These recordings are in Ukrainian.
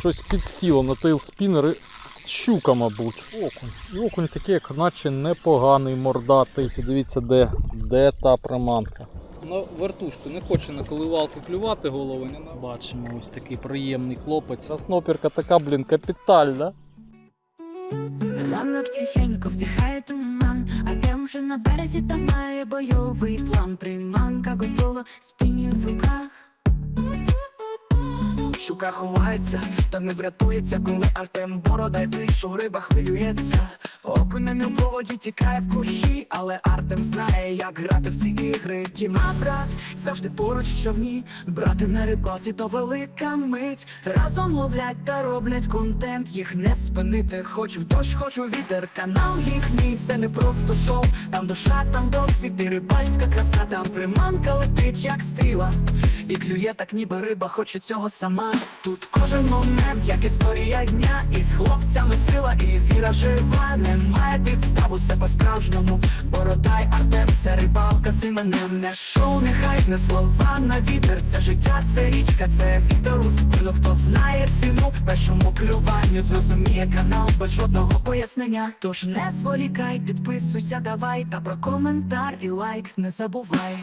щось підсіло на тейлспінери. Щука, мабуть. Окунь. І окунь такий, як наче непоганий, мордатий. Дивіться, де, де та приманка. На вертушку не хоче на коливалку клювати голову. Бачимо ось такий приємний хлопець. Та снопірка така, блін, капітальна. Ранок тихенько вдихає туман, а там вже на березі там має бойовий план. Приманка готова, спині в руках. Щука ховається, та не врятується, коли Артем Бородай вийшов, риба хвилюється. Окунь на мілководі тікає в кущі, але Артем знає, як грати в ці ігри. Діма, брат, завжди поруч в човні. Брати на рибалці то велика мить. Разом ловлять та роблять контент, їх не спинити. Хоч в дощ, хоч у вітер. Канал їхній, це не просто шоу. Там душа, там досвід і рибальська краса, там приманка летить, як стріла. І клює так, ніби риба хоче цього сама. Тут кожен момент, як історія дня, і з хлопцями сила і віра жива. Немає підстав, усе по-справжньому. Бородай Артем, це рибалка з іменем не шоу, нехай не слова на вітер. Це життя, це річка, це вітер у спину. Хто знає ціну, першому клюванню зрозуміє канал без жодного пояснення. Тож не зволікай, підписуйся, давай, та про коментар і лайк не забувай.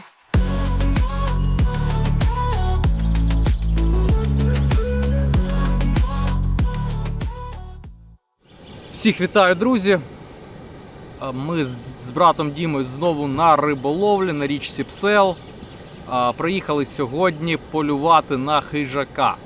Всіх вітаю, друзі! Ми з, братом Дімою знову на риболовлі на річці Псел. Приїхали сьогодні полювати на хижака.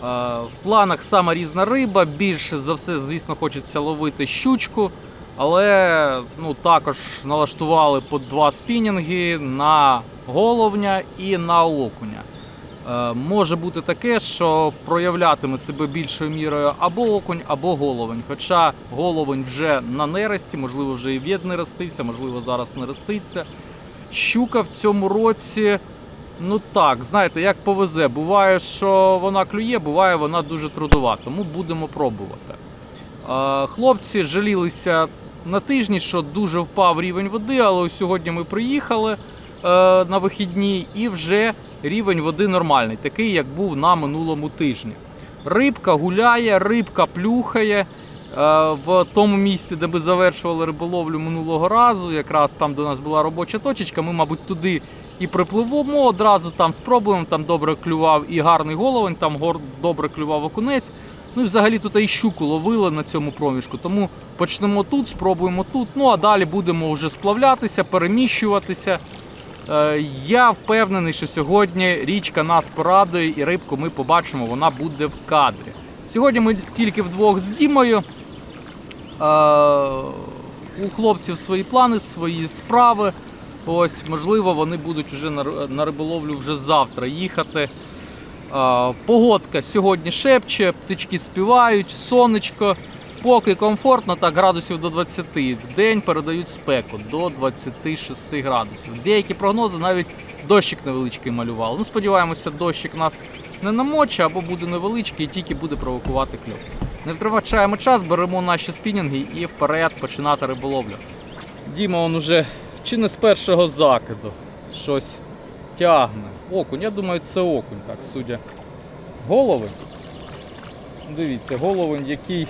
В планах саме різна риба. Більше за все, звісно, хочеться ловити щучку. Але ну, також налаштували по два спінінги на головня і на окуня. Е, може бути таке, що проявлятиме себе більшою мірою або окунь, або головень. Хоча головень вже на нересті, можливо, вже і в'єд не ростився, можливо, зараз не роститься. Щука в цьому році, ну так, знаєте, як повезе. Буває, що вона клює, буває, вона дуже трудова, тому будемо пробувати. Е, Хлопці жалілися на тижні, що дуже впав рівень води, але сьогодні ми приїхали на вихідні і вже рівень води нормальний, такий, як був на минулому тижні. Рибка гуляє, рибка плюхає. Е, В тому місці, де ми завершували риболовлю минулого разу, якраз там, у нас була робоча точечка, ми, мабуть, туди і припливемо одразу, там спробуємо, там добре клював і гарний головень, там добре клював окунець. Ну і взагалі тут і щуку ловили на цьому проміжку. Тому почнемо тут, спробуємо тут. Ну а далі будемо вже сплавлятися, переміщуватися. Е, Я впевнений, що сьогодні річка нас порадує і рибку ми побачимо, вона буде в кадрі. Сьогодні ми тільки вдвох з Дімою. Е, У хлопців свої плани, свої справи. Ось, можливо, вони будуть вже на риболовлю вже завтра їхати. Е, Погодка сьогодні шепче, птички співають, сонечко. Поки комфортно, так градусів до 20. В день передають спеку до 26 градусів. Деякі прогнози навіть дощик невеличкий малювали. Ну, сподіваємося, дощик нас не намоче або буде невеличкий і тільки буде провокувати кльов. Не втрачаємо час, беремо наші спінінги і вперед починати риболовлю. Діма он уже чи не з першого закиду щось тягне. Окунь, я думаю, це окунь, так, судя. Голови. Дивіться, головень, який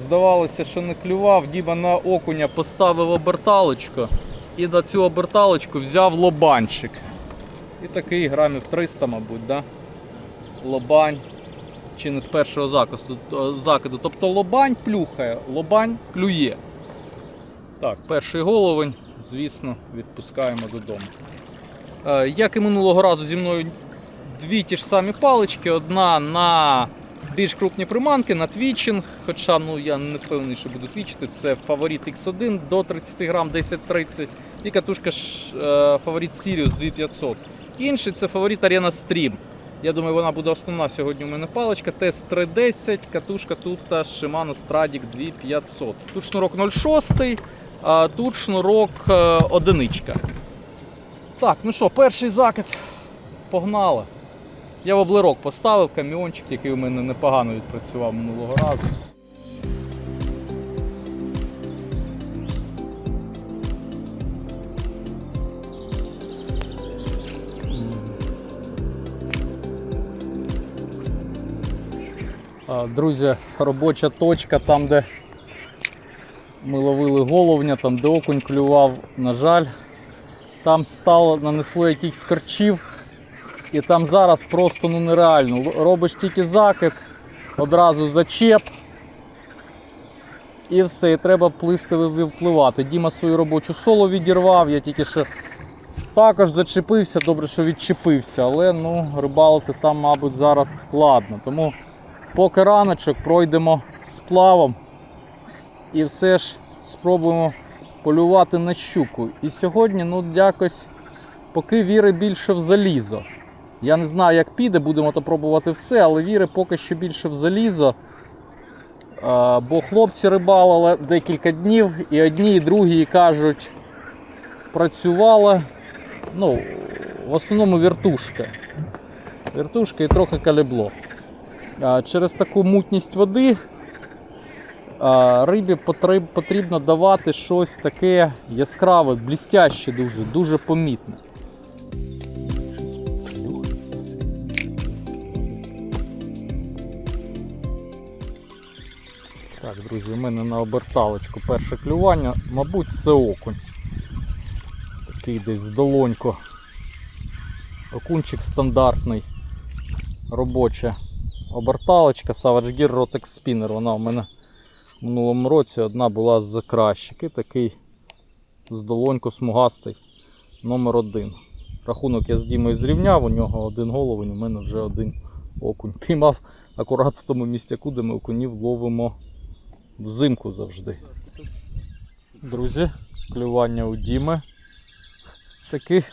здавалося, що не клював, Діма на окуня поставив оберталочку і на цю оберталочку взяв лобанчик. І такий грамів 300, мабуть, да? лобань. Чи не з першого е, закиду. Тобто лобань плюхає, лобань клює. Так, перший головень, звісно, відпускаємо додому. Е, Як і минулого разу зі мною дві ті ж самі палички, одна на більш крупні приманки, на твічинг, хоча ну, я не впевнений, що буду твічити. Це фаворит X1 до 30 грам 10-30 і катушка фаворит Sirius 2500. Інший це фаворит Arena Stream. Я думаю, вона буде основна сьогодні у мене паличка. Тест 310, катушка тут та Shimano Stradic 2500. Тут шнурок 0,6, а тут шнурок е, одиничка. Так, ну що, перший закид. Погнали. Я воблерок поставив, каміончик, який у мене непогано відпрацював минулого разу. Друзі, робоча точка там, де ми ловили головня, там де окунь клював, на жаль, там стало, нанесло якихось корчів, і там зараз просто ну, нереально. Робиш тільки закид, одразу зачеп. І все, і треба плисти впливати. Діма свою робочу соло відірвав, я тільки що також зачепився, добре, що відчепився, але ну, рибалити там, мабуть, зараз складно. Тому поки раночок пройдемо сплавом і все ж спробуємо полювати на щуку. І сьогодні, ну, якось, поки віри більше в залізо. Я не знаю, як піде, будемо то пробувати все, але віри поки що більше в залізо. Бо хлопці рибалили декілька днів, і одні, і другі кажуть, працювали. Ну, в основному вертушка. Вертушка і трохи калібло. Через таку мутність води рибі потрібно давати щось таке яскраве, блістяще дуже, дуже помітне. Друзі, у мене на оберталочку перше клювання, мабуть, це окунь. Такий десь з долонько. Окунчик стандартний. Робоча оберталочка Savage Gear Rotex Spinner. Вона у мене в минулому році одна була з кращих. І такий з долонько смугастий номер один. Рахунок я з Дімою зрівняв, у нього один головень, у мене вже один окунь. Піймав акурат в тому містяку, де ми окунів ловимо взимку завжди. Друзі, клювання у Діми. Таких.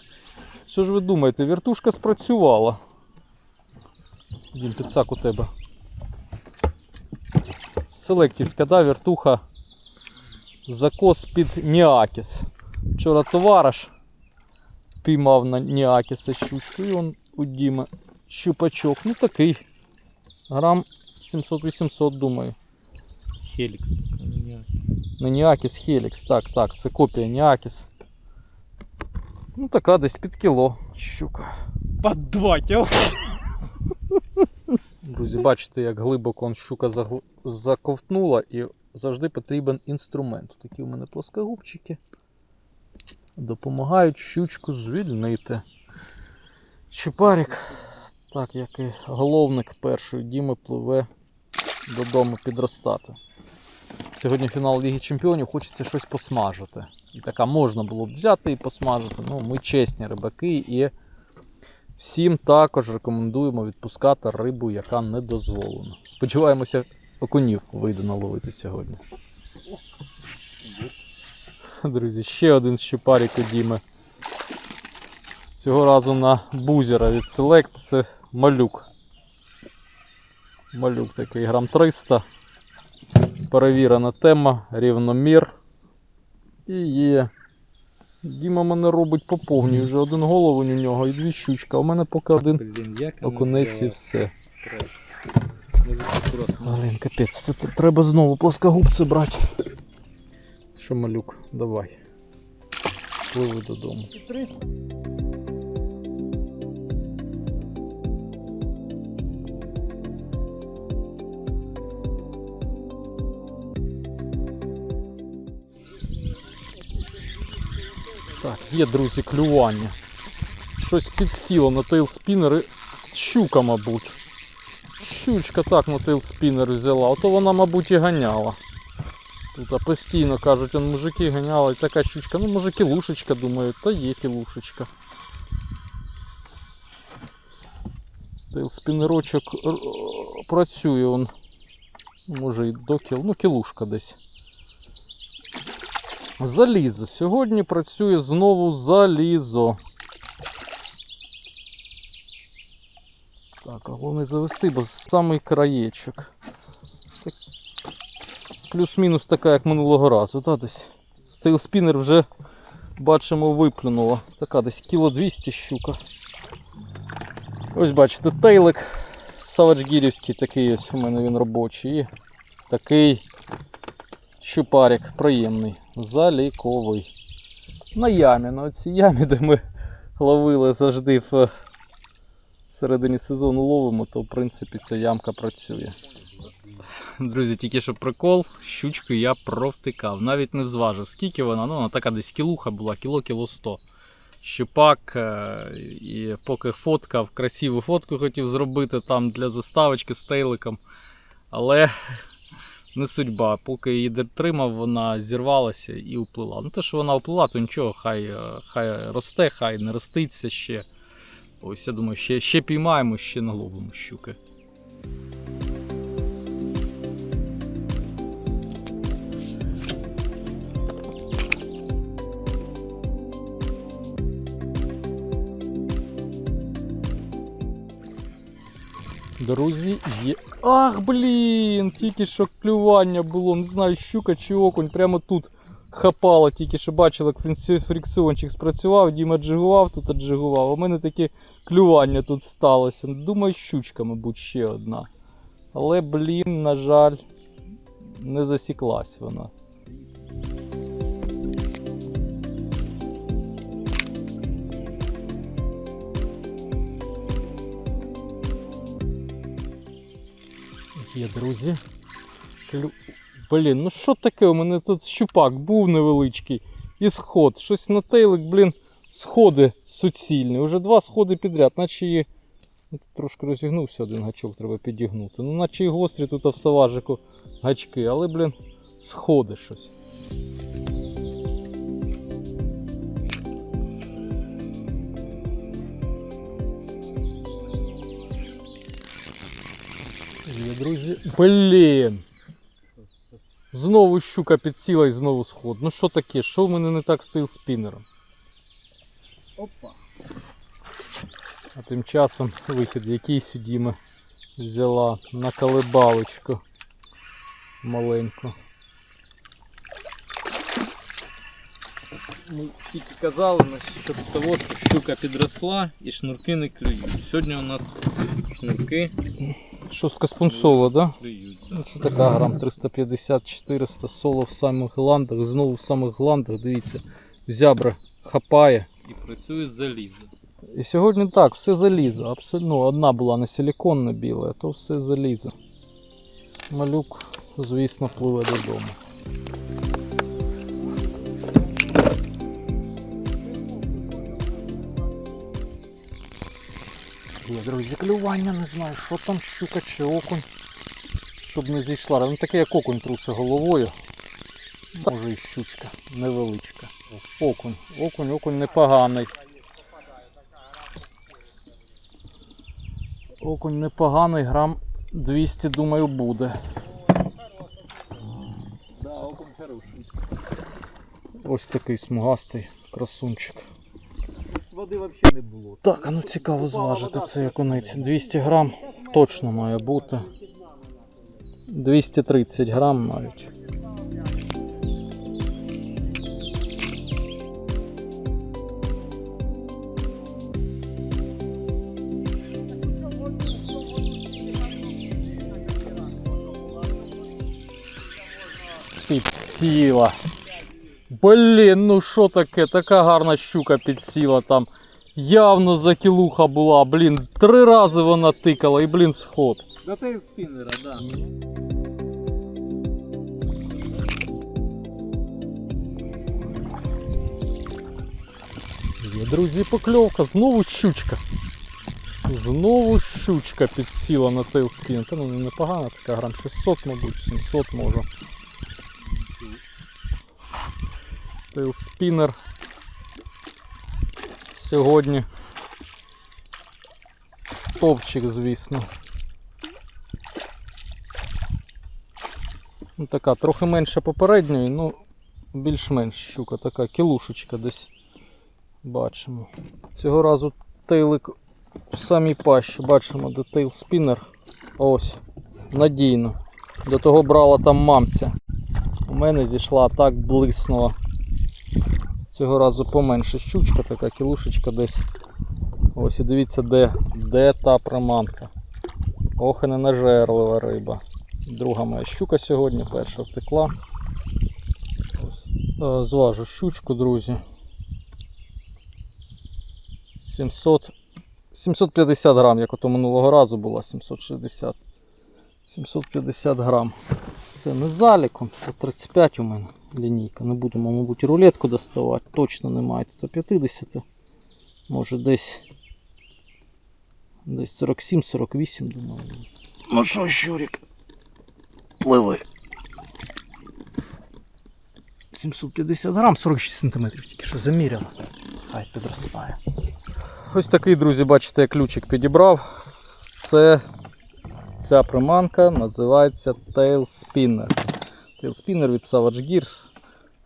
Що ж ви думаєте, вертушка спрацювала? Дім, підсак у тебе. Селектівська, да, вертуха. Закос під Ніакіс. Вчора товариш піймав на Ніакіса щучку і он у Діми щупачок. Ну такий. Грам 700-800, думаю. Хелікс така, ніяк. Не Ніакіс Хелікс, так, так, це копія Ніакіс. Ну така десь під кіло щука. Под два кіл. Друзі, бачите, як глибоко он щука загл- заковтнула і завжди потрібен інструмент. Такі у мене плоскогубчики. Допомагають щучку звільнити. Чупарик, так як і головник першої Діми пливе додому підростати. Сьогодні фінал Ліги Чемпіонів, хочеться щось посмажити. І така можна було б взяти і посмажити. Ну, ми чесні рибаки і всім також рекомендуємо відпускати рибу, яка не дозволена. Сподіваємося, окунів вийде наловити сьогодні. Друзі, ще один щупарик у Діми. Цього разу на бузера від Select це малюк. Малюк такий грам 300. Перевірена тема, рівномір. І є. Діма мене робить по повній. Вже один головень у нього і дві щучка. У мене поки один окунець і все. Блін, капець, це треба знову плоскогубці брати. Що, малюк, давай. Пливи додому. Так, є, друзі, клювання. Щось підсіло на тейлспінери. Щука, мабуть. Щучка так на тейлспінер взяла, ото вона, мабуть, і ганяла. Тут постійно кажуть, он мужики ганяли, така щучка, ну може кілушечка, думаю, та є кілушечка. Тейлспінерочок працює он. Може і до кіл, ну кілушка десь. Залізо. Сьогодні працює знову залізо. Так, а головне завести, бо самий краєчок. Плюс-мінус така, як минулого разу, та десь. Тейлспінер вже бачимо виплюнула. Така десь кіло 200 щука. Ось бачите, тейлик саваджгірівський такий ось у мене він робочий. І такий щупарик приємний, заліковий. На ямі, на цій ямі, де ми ловили завжди в е, середині сезону ловимо, то в принципі ця ямка працює. Друзі, тільки що прикол, щучку я провтикав. Навіть не взважив, скільки вона. Ну, вона така десь кілуха була, кіло кіло сто. Щупак, е, і поки фоткав, красиву фотку хотів зробити там для заставочки з тейликом. Але не судьба. Поки її тримав, вона зірвалася і уплила. Ну, те, що вона уплила, то нічого, хай, е, хай росте, хай не роститься ще. Ось я думаю, ще, ще піймаємо, ще наглобимо щуки. Друзі, є. Ах, блін! Тільки що клювання було, не знаю, щука чи окунь, прямо тут хапало, тільки що бачили, як фрикціончик спрацював, Діма джигував, тут аджигував. В мене таке клювання тут сталося. Думаю, щучка, мабуть, ще одна. Але, блін, на жаль, не засіклась вона. Є, друзі. Клю... Блін, ну що таке? У мене тут щупак був невеличкий. І сход. Щось на тейлик, блін, сходи суцільні. Уже два сходи підряд, наче і. Ну, Трошки розігнувся один гачок, треба підігнути. Ну, наче і гострі тут в саважику гачки, але, блін, сходи щось. Є, друзі. Блін. Знову щука підсіла і знову сход. Ну що таке? Що в мене не так з тейлспінером? Опа. А тим часом вихід, який Діма взяла на колебалочку маленьку. Ми тільки казали насчет того, що щука підросла і шнурки не клюють. Сьогодні у нас шнурки Шостка спунсола, да? клюють. Ну, Це така грам 350-400 соло в самих гландах. Знову в самих гландах, дивіться, зябра хапає. І працює залізо. І сьогодні так, все залізо. Абсолютно ну, одна була не силіконна біла, а то все залізо. Малюк, звісно, пливе додому. Є, друзі, клювання, не знаю, що там, щука чи окунь. Щоб не зійшла. Ну таке як окунь труси головою. Може і щучка невеличка. Окунь. Окунь, окунь непоганий. Окунь непоганий, грам 200, думаю, буде. Ось такий смугастий красунчик. Води взагалі не було. Так, а ну цікаво зважити цей окунець. 200 грам точно має бути. 230 грам навіть. Підсіла. Блін, ну що таке? Така гарна щука підсіла там. Явно закілуха була, блін. Три рази вона тикала і, блін, сход. До тейл спіннера, да. Є, друзі, покльовка, знову щучка. Знову щучка підсіла на тейлспін. Та ну непогана така грам 600, мабуть, 700 може. Тейлспінер. Сьогодні. Топчик, звісно. Ну, така трохи менше попередньої, ну більш-менш щука, така кілушечка десь бачимо. Цього разу тейлик в самій пащі. Бачимо, де тейл спінер. Ось, надійно. До того брала там мамця. У мене зійшла так блиснула. Цього разу поменше щучка, така кілушечка десь. Ось і дивіться, де, де та приманка. Ох, і ненажерлива риба. Друга моя щука сьогодні, перша втекла. Ось. Е, Зважу щучку, друзі. 700, 750 грам, як ото минулого разу була 760. 750 грам. Це не заліком, 135 у мене лінійка. Не будемо, мабуть, рулетку доставати. Точно немає тут 50. Може десь. Десь 47-48, думаю. Ну що, Щурик? Пливи. 750 грам, 46 сантиметрів тільки що заміряли. Хай підростає. Ось такий, друзі, бачите, я ключик підібрав. Це ця приманка називається Tail Spinner. Tail від Savage Gear.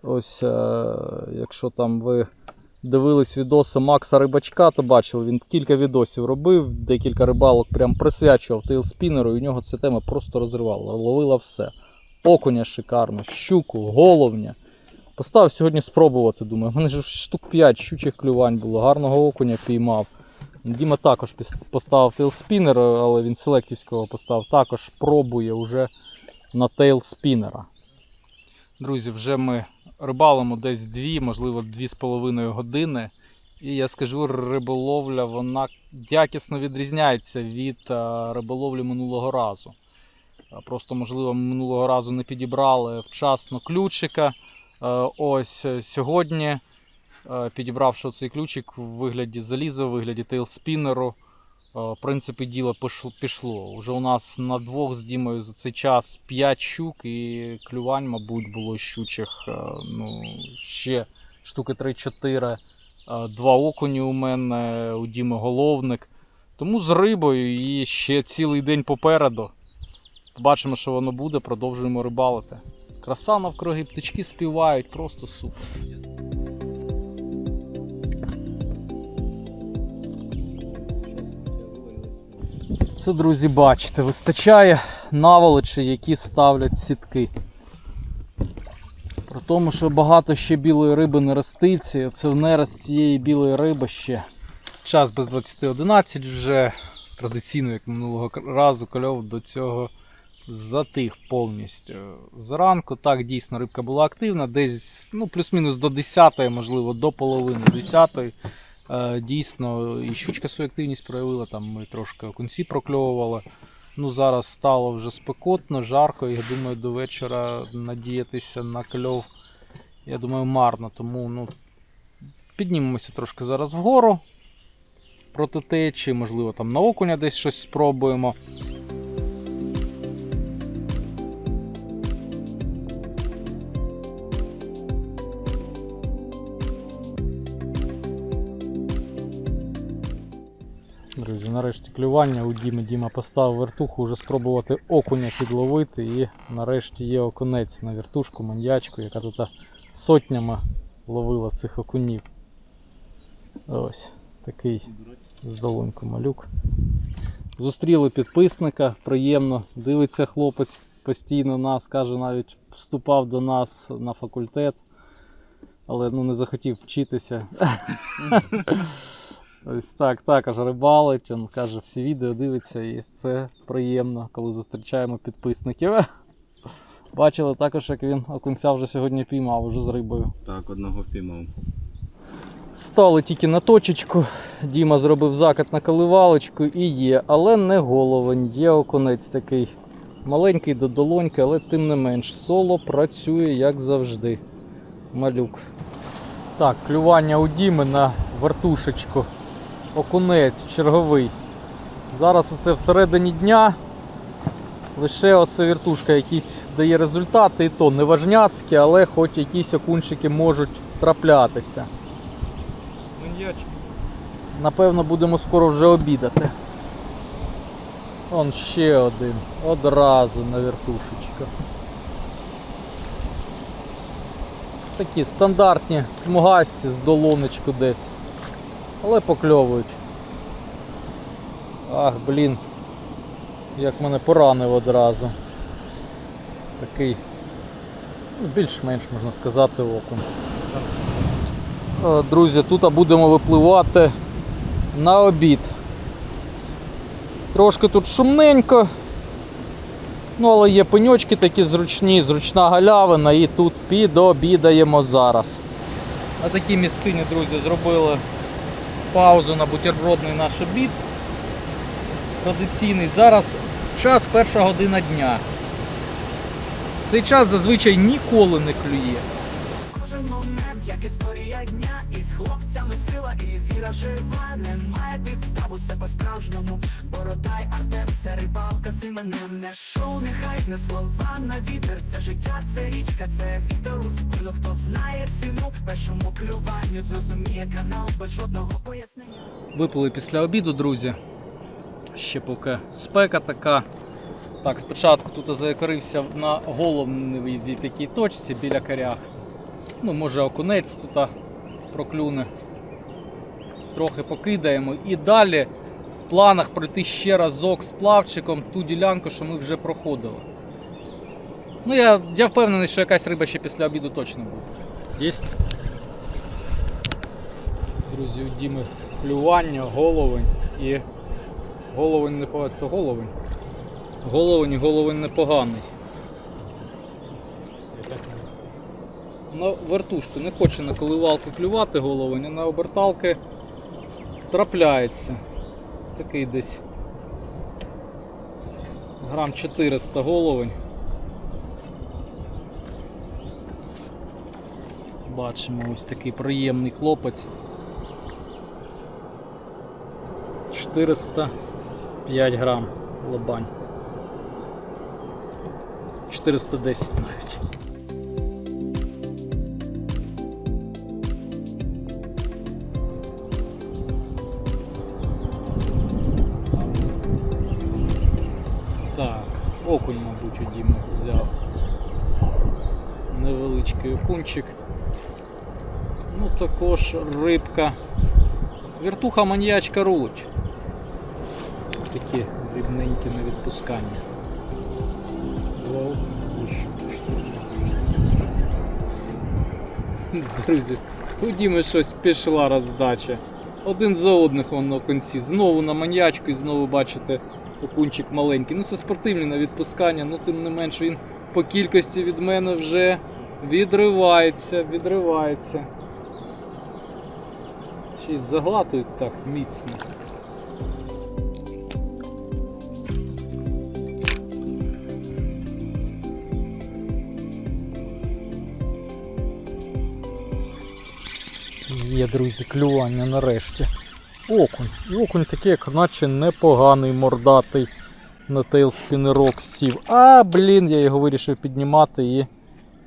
Ось, е, якщо там ви дивились відоси Макса Рибачка, то бачили, він кілька відосів робив, декілька рибалок прям присвячував Spinner, і у нього ця тема просто розривала, ловила все. Окуня шикарно, щуку, головня. Поставив сьогодні спробувати, думаю. У мене ж штук 5 щучих клювань було, гарного окуня піймав. Діма також поставив тейлспінер, але він селектівського поставив. Також пробує вже на тейлспінера. Друзі, вже ми рибалимо десь 2, можливо, 2,5 години. І я скажу, риболовля вона якісно відрізняється від е, риболовлі минулого разу. Е, Просто, можливо, минулого разу не підібрали вчасно ключика. Е, Ось сьогодні, підібравши цей ключик у вигляді заліза, у вигляді тейлспінеру, в принципі, діло пішло. пішло. Уже у нас на двох з Дімою за цей час 5 щук і клювань, мабуть, було щучих е, ну, ще штуки 3-4. Е, Два окуні у мене, у Діми головник. Тому з рибою і ще цілий день попереду. Побачимо, що воно буде, продовжуємо рибалити. Краса навкруги, птички співають, просто супер. Це, друзі, бачите, вистачає наволочі, які ставлять сітки. При тому, що багато ще білої риби не роститься, це в нерест цієї білої риби ще. Час без 20.11 вже традиційно, як минулого разу, кольов до цього затих повністю. Зранку так дійсно рибка була активна, десь ну, плюс-мінус до 10, можливо, до половини 10. Е, дійсно, і щучка свою активність проявила, там ми трошки окунці прокльовували. Ну, зараз стало вже спекотно, жарко, і я думаю, до вечора надіятися на кльов, я думаю, марно. Тому ну, піднімемося трошки зараз вгору проти течії, можливо, там на окуня десь щось спробуємо. Нарешті клювання у Діми. Діма поставив вертуху, вже спробувати окуня підловити. І нарешті є окунець на вертушку, маньячку, яка тут сотнями ловила цих окунів. Ось такий здолоньку малюк. Зустріли підписника, приємно. Дивиться хлопець постійно нас, каже, навіть вступав до нас на факультет, але ну, не захотів вчитися. Ось так, також рибалить, він каже, всі відео дивиться, і це приємно, коли зустрічаємо підписників. Бачили також, як він окунця вже сьогодні піймав уже з рибою. Так, одного впіймав. Стали тільки на точечку. Діма зробив закат на коливалочку і є, але не головень, є окунець такий. Маленький до долоньки, але тим не менш. Соло працює як завжди. Малюк. Так, клювання у Діми на вертушечку. Окунець черговий. Зараз оце всередині дня. Лише оце вертушка якісь дає результати, і то не важняцькі, але хоч якісь окунчики можуть траплятися. Напевно, будемо скоро вже обідати. Он ще один. Одразу на вертушечках. Такі стандартні, смугасті з долонечку десь. Але покльовують. Ах, блін. Як мене поранив одразу. Такий. ну, Більш-менш можна сказати окунь. Е, Друзі, тут будемо випливати на обід. Трошки тут шумненько. Ну, але є пеньочки такі зручні, зручна галявина і тут підобідаємо зараз. На такій місцині, друзі, зробили паузу на бутербродний наш обід. Традиційний. Зараз Час перша година дня. Цей час зазвичай ніколи не клює. Як історія дня, із хлопцями сила і віра жива. Немає підстав, усе по-справжньому. Бородай Артем, це рибалка з іменем не шоу, нехай не слова на вітер. Це життя, це річка, це вітер у спину. Хто знає ціну, першому клюванню зрозуміє канал без жодного пояснення. Випили після обіду, друзі. Ще поки спека така. Так, спочатку тут заякорився на головній якій точці біля коряг. Ну, може окунець тут проклюне. Трохи покидаємо. І далі в планах пройти ще разок з плавчиком ту ділянку, що ми вже проходили. Ну, я, я впевнений, що якась риба ще після обіду точно буде. Є? Друзі, у Діми клювання, головень і головень не поганий. Головень. Головень і головень непоганий. На вертушку не хоче на коливалки клювати головень, а на оберталки трапляється. Такий десь грам 400 головень. Бачимо ось такий приємний хлопець. 405 грам лобань. 410 навіть. Окунь, мабуть, взяв. Невеличкий окунчик. Ну також рибка. Вертуха маньячка рулить. Такі дрібненькі на відпускання. Друзі, у Діми щось пішла роздача. Один за одних он на кінці. Знову на маньячку і знову бачите окунчик маленький. Ну це спортивні на відпускання, ну тим не менш він по кількості від мене вже відривається, відривається. Ще й заглатують так міцно. Є, друзі, клювання нарешті. Окунь. І окунь такий, як наче непоганий, мордатий на тейлспінерок сів. А, блін, я його вирішив піднімати і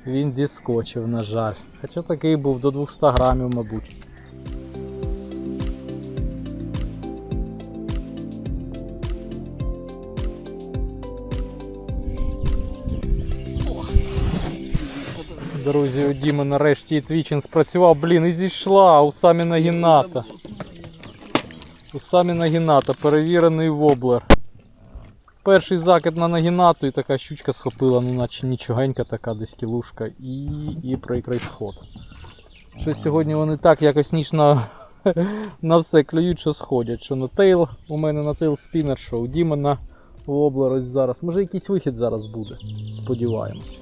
він зіскочив, на жаль. Хоча такий був до 200 грамів, мабуть. Друзі, у Діми нарешті і твічен спрацював, блін, і зійшла у самі нагіната. У самі нагіната, перевірений воблер. Перший закид на нагінату і така щучка схопила, ну наче нічогенька така десь кілушка і, і прикрий сход. Щось сьогодні вони так якось ніж на, все клюють, що сходять. Що на тейл, у мене на тейл спінер, що у Дімена воблер ось зараз. Може якийсь вихід зараз буде. Сподіваємось.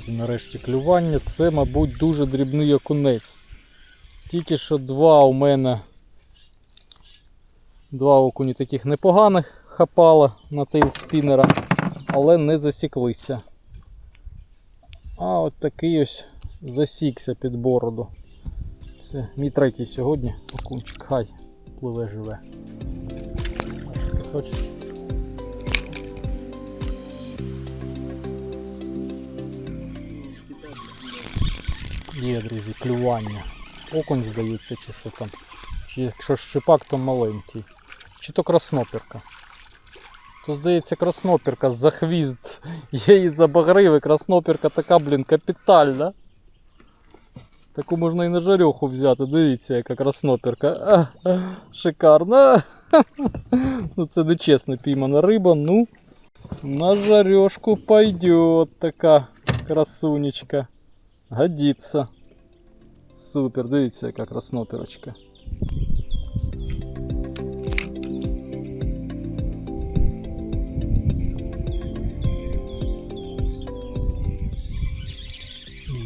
Друзі, нарешті клювання. Це, мабуть, дуже дрібний окунець. Тільки що два у мене два окуні таких непоганих хапало на тейл спінера, але не засіклися. А от такий ось засікся під бороду. Це мій третій сьогодні окунчик. Хай пливе живе. Хочеш? Є, друзі, клювання. Окунь здається, чи що там. Чи якщо щепак, то маленький. Чи то краснопірка. То здається краснопірка за хвіст. Я її забагрив, і краснопірка така, блін, капітальна. Таку можна і на жарьоху взяти. Дивіться, яка краснопірка. А, а, шикарна. Ну це нечесно піймана риба. Ну, на жарешку пойдет така красунечка. Годится. Супер, дивіться, яка краснопірочка.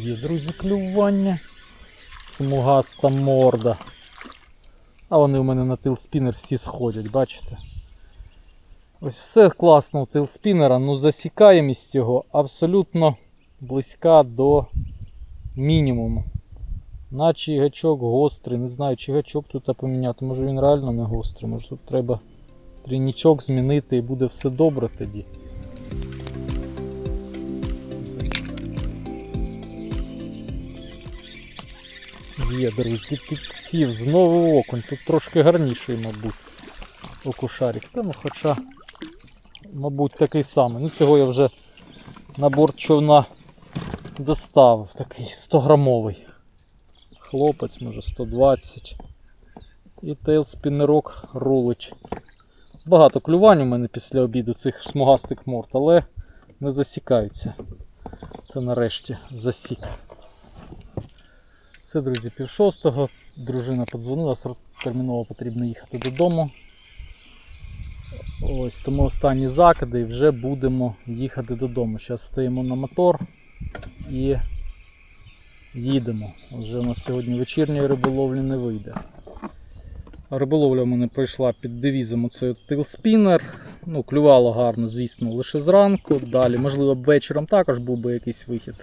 Є, друзі, клювання. Смугаста морда. А вони у мене на тилспінер всі сходять, бачите? Ось все класно у тилспінера, ну засікаємість його абсолютно близька до мінімуму. Наче гачок гострий, не знаю, чи гачок тут поміняти, може він реально не гострий, може тут треба трійнічок змінити і буде все добре тоді. Є, друзі, підсів, знову окунь. Тут трошки гарніший, мабуть, окушарик. Та ну хоча, мабуть, такий самий. Ну цього я вже на борт човна доставив, такий 100-грамовий. Хлопець, може 120. І тейлспінерок рулить. Багато клювань у мене після обіду цих смугастих морд, але не засікаються. Це нарешті засік. Все, друзі, пів шостого. Дружина подзвонила, терміново потрібно їхати додому. Ось тому останні закиди і вже будемо їхати додому. Зараз стоїмо на мотор і їдемо. Вже у нас сьогодні вечірньої риболовлі не вийде. Риболовля в мене пройшла під девізом оцей тилспінер. Ну, клювало гарно, звісно, лише зранку. Далі, можливо, б вечором також був би якийсь вихід.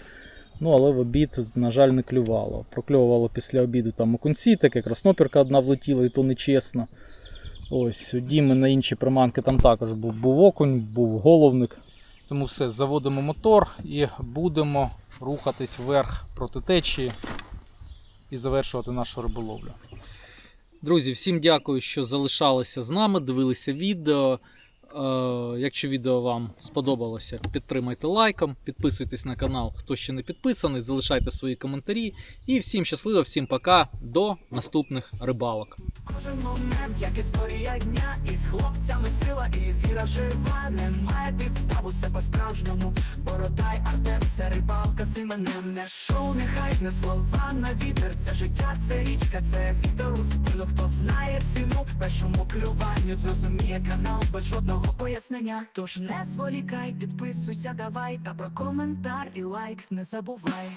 Ну, але в обід, на жаль, не клювало. Прокльовувало після обіду там окунці, таке краснопірка одна влетіла, і то нечесно. Ось, у Діми на інші приманки там також був, був окунь, був головник. Тому все, заводимо мотор і будемо рухатись вверх проти течії і завершувати нашу риболовлю. Друзі, всім дякую, що залишалися з нами, дивилися відео. Е, якщо відео вам сподобалося, підтримайте лайком, підписуйтесь на канал, хто ще не підписаний, залишайте свої коментарі. І всім щасливо, всім пока, до наступних рибалок. Кожен момент, як історія дня, із хлопцями сила і віра жива. Немає підстав, усе по-справжньому. Бородай Артем, це рибалка з іменем не шоу, нехай не слова на вітер. Це життя, це річка, це вітер у спину. Хто знає ціну, першому клюванню зрозуміє канал без жодного пояснення. Тож не зволікай, підписуйся, давай, та про коментар і лайк не забувай.